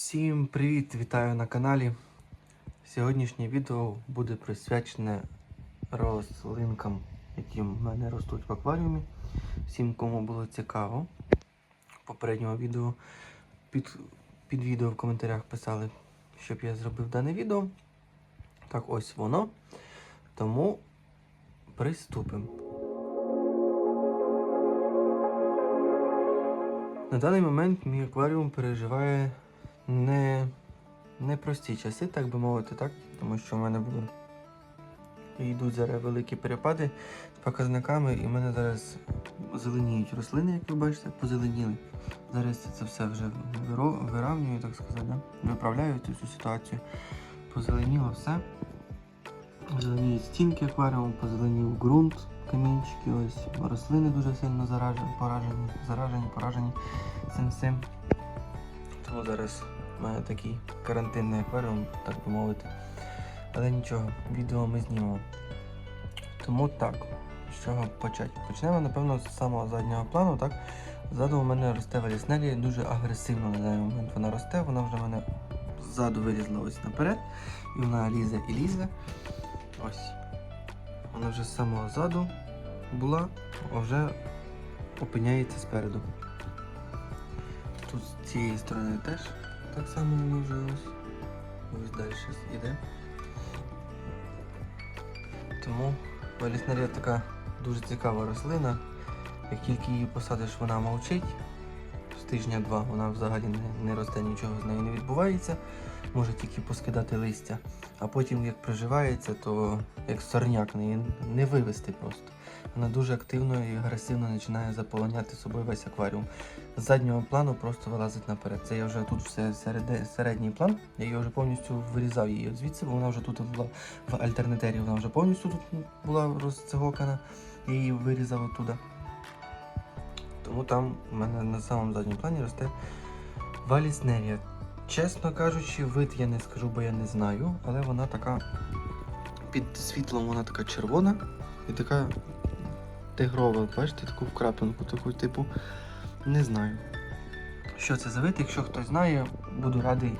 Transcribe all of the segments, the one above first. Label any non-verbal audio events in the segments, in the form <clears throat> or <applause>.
Всім привіт! Вітаю на каналі. Сьогоднішнє відео буде присвячене рослинкам, які в мене ростуть в акваріумі. Всім, кому було цікаво, в попередньому відео під, під відео в коментарях писали, щоб я зробив дане відео. Так ось воно. Тому приступимо. На даний момент мій акваріум переживає не, непрості часи, так би мовити, так? Тому що в мене буде йдуть зараз великі перепади з показниками, і в мене зараз зеленіють рослини, як ви бачите, позеленіли. Зараз це все вже виравнюю, так сказати, да? виправляю цю ситуацію. Позеленіло все. Зеленіють стінки акваріуму, позеленів ґрунт, камінчики, ось рослини дуже сильно заражені, поражені, заражені, поражені цим всім. Тому зараз в мене такий карантинний акваріум, так би мовити. Але нічого, відео ми знімемо. Тому так, з чого почати? Почнемо, напевно, з самого заднього плану. так? Ззаду у мене росте валіснелія, дуже агресивно на даний момент вона росте, вона вже в мене ззаду вилізла ось наперед. І вона лізе і лізе. Ось. Вона вже з самого ззаду була, а вже опиняється спереду. Тут з цієї сторони теж так само воно вже ось. Ось далі йде. Тому валіснарія така дуже цікава рослина. Як тільки її посадиш, вона мовчить. З тижня-два вона взагалі не, росте, нічого з нею не відбувається. Може тільки поскидати листя. А потім, як приживається, то як сорняк неї не вивести просто. Вона дуже активно і агресивно починає заполоняти собою весь акваріум. З заднього плану просто вилазить наперед. Це я вже тут все середній план. Я її вже повністю вирізав її звідси, бо вона вже тут була в альтернативі, вона вже повністю тут була розцегокана. Я її вирізав оттуда. Тому там у мене на самому задньому плані росте валіснерія. Чесно кажучи, вид я не скажу, бо я не знаю, але вона така під світлом вона така червона і така тигрова. Бачите, таку вкрапинку, таку типу. Не знаю. Що це за вид? Якщо хтось знає, буду радий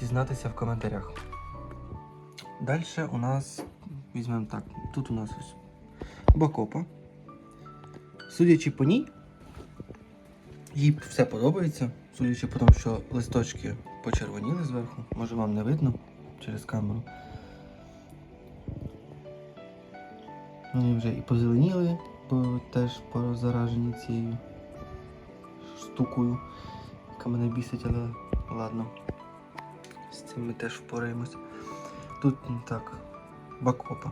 дізнатися в коментарях. Далі у нас візьмемо так. Тут у нас ось бакопа. Судячи по ній, їй все подобається. Судячи по тому, що листочки почервоніли зверху, може вам не видно через камеру. Вони вже і позеленіли, бо теж заражені цією штукою, яка мене бісить, але ладно. З цим ми теж впораємось. Тут м, так, бакопа.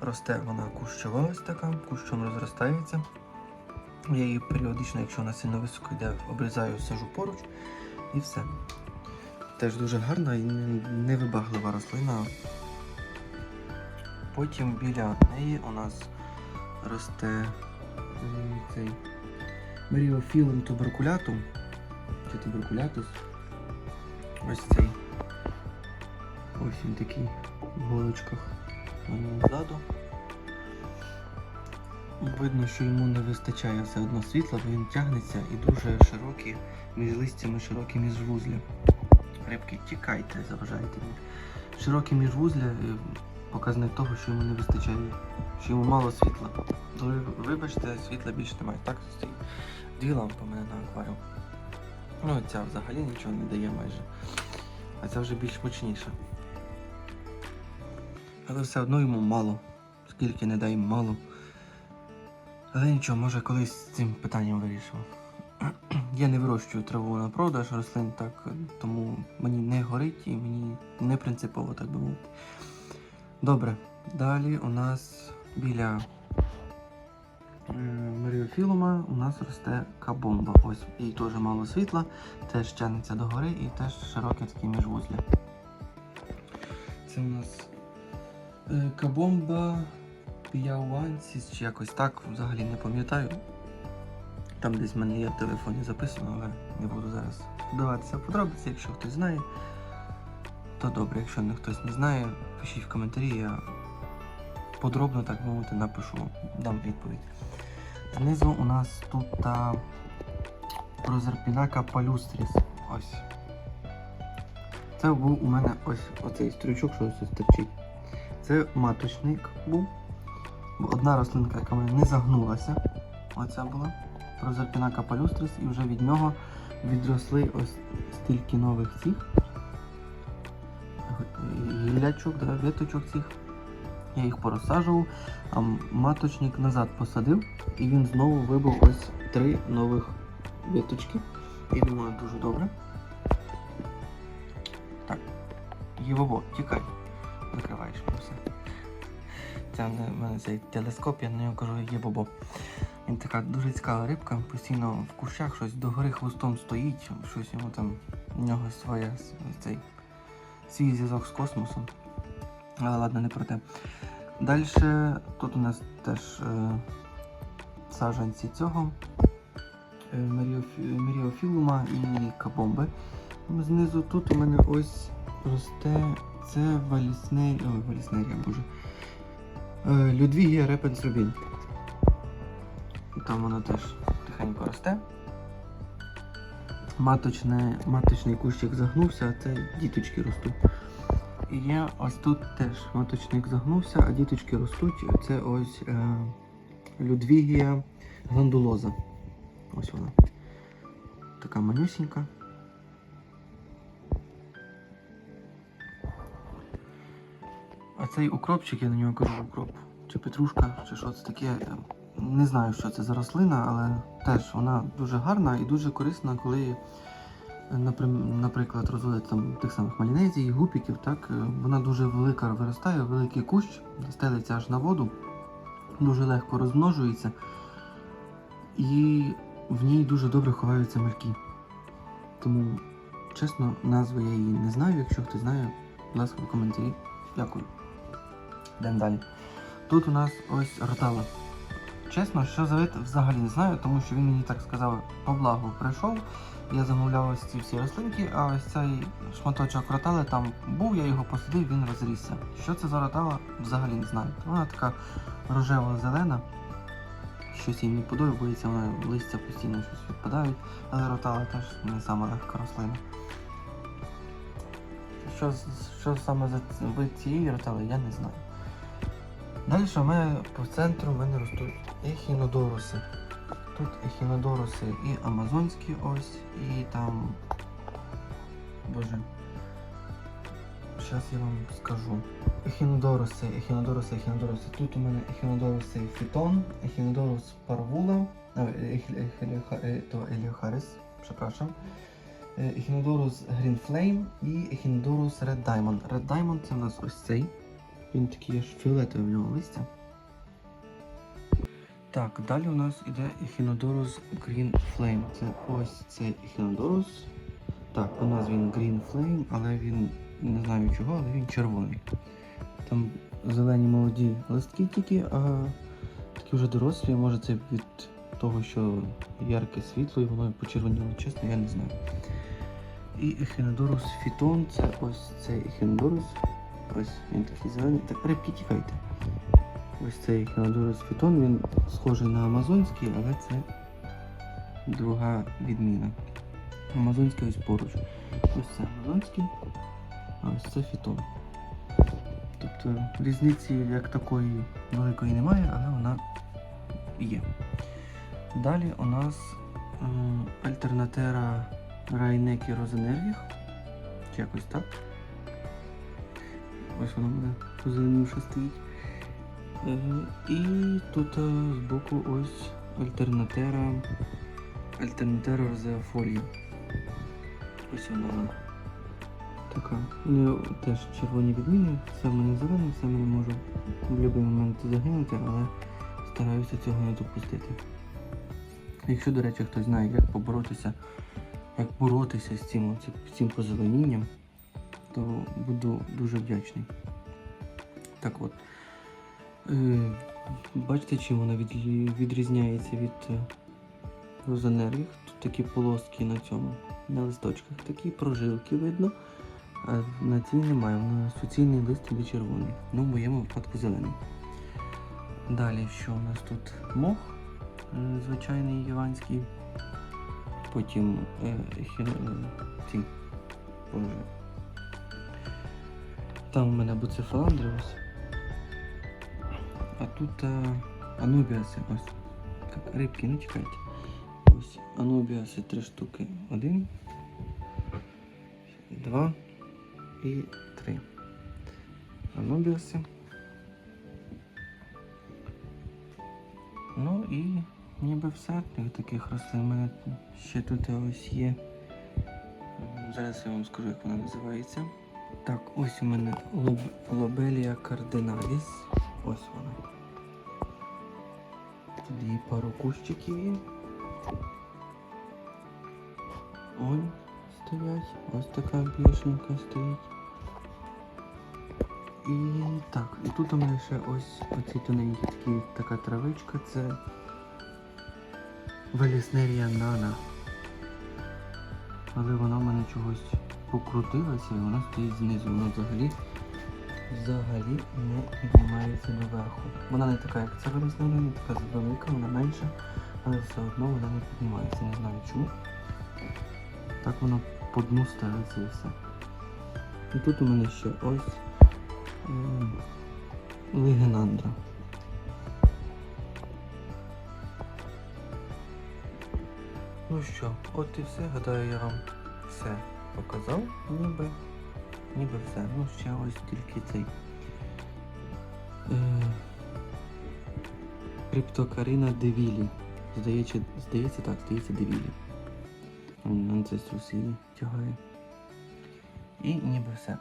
Росте вона кущова ось така, кущом розростається. Я її періодично, якщо вона сильно високо йде, обрізаю, сажу поруч і все. Теж дуже гарна і невибаглива рослина. Потім біля неї у нас росте цей Меріофілум туберкулятум. Чи туберкулятус. Ось цей. Ось він такий в голочках ззаду. Видно, що йому не вистачає все одно світла, бо він тягнеться і дуже широкі між листями, широкі міжвузля. Рибки, тікайте, заважайте мені. Широкі міжвузля е, показник того, що йому не вистачає, що йому мало світла. Вибачте, світла більше немає. Так стоїть. Дві лампи у мене на акваріум. Ну, ця взагалі нічого не дає майже. А ця вже більш мощніша. Але все одно йому мало. Скільки не дай мало. Але нічого, може колись з цим питанням вирішимо. <clears throat> Я не вирощую траву на продаж рослин, так, тому мені не горить і мені не принципово, так би мовити. Добре, далі у нас біля Меріофілума у нас росте кабомба. Ось їй теж мало світла, теж тягнеться догори і теж широкі такі міжвузля. Це у нас е, кабомба Піауансіс чи якось так, взагалі не пам'ятаю. Там десь в мене є в телефоні записано, але не буду зараз вдаватися в подробиці, якщо хтось знає. То добре, якщо не хтось не знає, пишіть в коментарі, я подробно так мовити напишу, дам відповідь. Знизу у нас тут та прозерпінака палюстріс. Ось. Це був у мене ось оцей стрючок, що ось терчить. Це маточник був. Одна рослинка, яка мене не загнулася. Оця була. Прозерпіна капалюстрис, і вже від нього відросли ось стільки нових цих гілячок, да, віточок цих. Я їх порозсаджував, а маточник назад посадив, і він знову вибив ось три нових віточки. Я думаю, дуже добре. Так. Євово, тікай. Закриваєш все. Це в мене цей телескоп, я на нього кажу Єбобо. Він така дуже цікава рибка, постійно в кущах щось догори хвостом стоїть, щось йому там, в нього своє цей свій зв'язок з космосом. Але ладно, не про те. Далі тут у нас теж е, саджанці цього е, меріофі- меріофілума і кабомби. Знизу тут у мене ось росте це валіснерія, ой, валіснерія, боже. Е, Людвігія Репенсрубін. Там воно теж тихенько росте. Маточне, маточний кущик загнувся, а це діточки ростуть. І я ось тут теж маточник загнувся, а діточки ростуть. Це ось е, Людвігія гландулоза. Ось вона. Така манюсінька. А цей укропчик, я на нього кажу укроп. Чи петрушка, чи що це таке. Не знаю, що це за рослина, але теж вона дуже гарна і дуже корисна, коли, наприклад, розводять там тих самих малінезій, гупіків, так, е, вона дуже велика виростає, великий кущ, стелиться аж на воду, дуже легко розмножується, і в ній дуже добре ховаються мальки. Тому, чесно, назви я її не знаю. Якщо хтось знає, будь ласка, в коментарі. Дякую. Йдемо далі. Тут у нас ось ротала. Чесно, що за вид взагалі не знаю, тому що він мені так сказав, по благу прийшов. Я замовляв ось ці всі рослинки, а ось цей шматочок ротали там був, я його посадив, він розрісся. Що це за ротала, взагалі не знаю. Вона така рожево-зелена. Щось їй не подобається, вона листя постійно щось відпадають, але ротала теж не сама легка рослина. Що, що саме за вид цієї ротали, я не знаю. Далі в мене по центру в мене ростуть ехінодоруси. Тут ехінодоруси і амазонські ось, і там. Боже. Зараз я вам скажу. Ехінодоруси, ехінодоруси, ехінодоруси. Тут у мене ехінодоруси фітон, ехінодорус парвула, е, то еліохарис. Е, Ехінодорус Green і Ехінодорус Red Diamond. Red Diamond це у нас ось цей. Він такий аж фіолетовий в нього листя. Так, далі у нас іде Ехінодорус Green Flame. Це ось цей Ехінодорус. Так, у нас він Green Flame, але він не знаю чого, але він червоний. Там зелені молоді листки тільки, а такі вже дорослі, може це від того, що ярке світло і воно почервоніло, чесно, я не знаю. І Ехінодорус Фітон, це ось цей Ехінодорус. Ось він такий зелений. Так рибки. Ось цей Ехінодорус Фітон, він схожий на амазонський, але це друга відміна. Амазонський ось поруч. Ось це амазонський, а ось це фітон. Тобто різниці як такої великої немає, але вона є. Далі у нас альтернатера Райнекі Розенервіх. Чи якось так. Ось вона буде позеленівша стоїть. І тут е, збоку ось альтернатера. Альтернатера розеофолія. Ось вона. Така. У неї теж червоні відміни, все в мене зелене, все мене можу в будь-який момент загинути, але стараюся цього не допустити. Якщо, до речі, хтось знає, як поборотися, як боротися з цим, з цим позеленінням, то буду дуже вдячний. Так от. Е, бачите, чим вона відрізняється від е. Тут такі полоски на цьому, на листочках, такі прожилки видно. А на цій немає, вона суцільний лист іде червоний. Ну, в моєму випадку зелений. Далі, що у нас тут? Мох, е, звичайний іванський. Потім е, хі- е, ці, боже, Там у мене буцефаландриус. А тут е, анубіаси. Ось. Так, рибки, не чекайте. Ось анубіаси три штуки. Один, два і три. Анубіаси. Ну і ніби все таких рослин. У мене ще тут ось є. Зараз я вам скажу, як вона називається. Так, ось у мене лоб, лобелія кардиналіс. Ось вона. Тут її пару кущиків є. Ой, стоять. Ось така бішенька стоїть. І так, і тут у мене ще ось оці тоненькі такі, така травичка, це Веліснерія нана. Але вона в мене чогось покрутилася і вона стоїть знизу. Вона взагалі взагалі не піднімається доверху. Вона не така, як ця веліснерія, не така велика, вона менша, але все одно вона не піднімається. Не знаю чому. Так вона по дну ставиться і все. І тут у мене ще ось лигенандра. Ну що, от і все. Гадаю, я вам все показав, ніби. Ніби все. Ну ще ось тільки цей. Е, Криптокарина Девілі. Здається, здається так, здається Девілі. Анцеструс її тягає. І ніби все.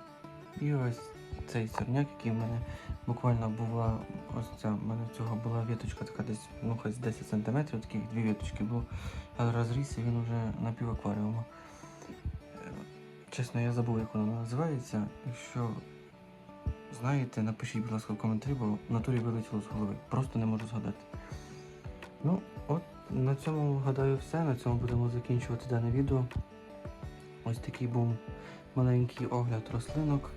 І ось цей сорняк, який в мене буквально була, ось ця, в мене цього була віточка така десь, ну хоч 10 см, таких дві віточки було. Але розрісся він уже на акваріуму. Чесно, я забув, як воно називається. Якщо знаєте, напишіть, будь ласка, в коментарі, бо в натурі вилетіло з голови. Просто не можу згадати. Ну, от на цьому гадаю все. На цьому будемо закінчувати дане відео. Ось такий був маленький огляд рослинок.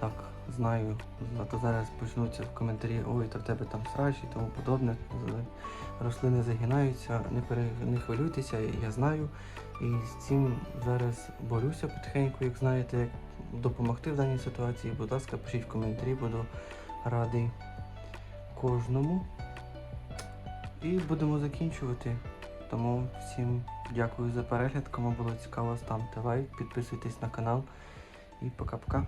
Так, знаю, а то зараз почнуться в коментарі, ой, та в тебе там срач і тому подобне. Рослини загинаються, не, пере... не хвилюйтеся, я знаю. І з цим зараз борюся потихеньку, як знаєте, як допомогти в даній ситуації. Будь ласка, пишіть в коментарі, буду радий кожному. І будемо закінчувати. Тому всім дякую за перегляд. Кому було цікаво, ставте лайк, підписуйтесь на канал. І пока-пока.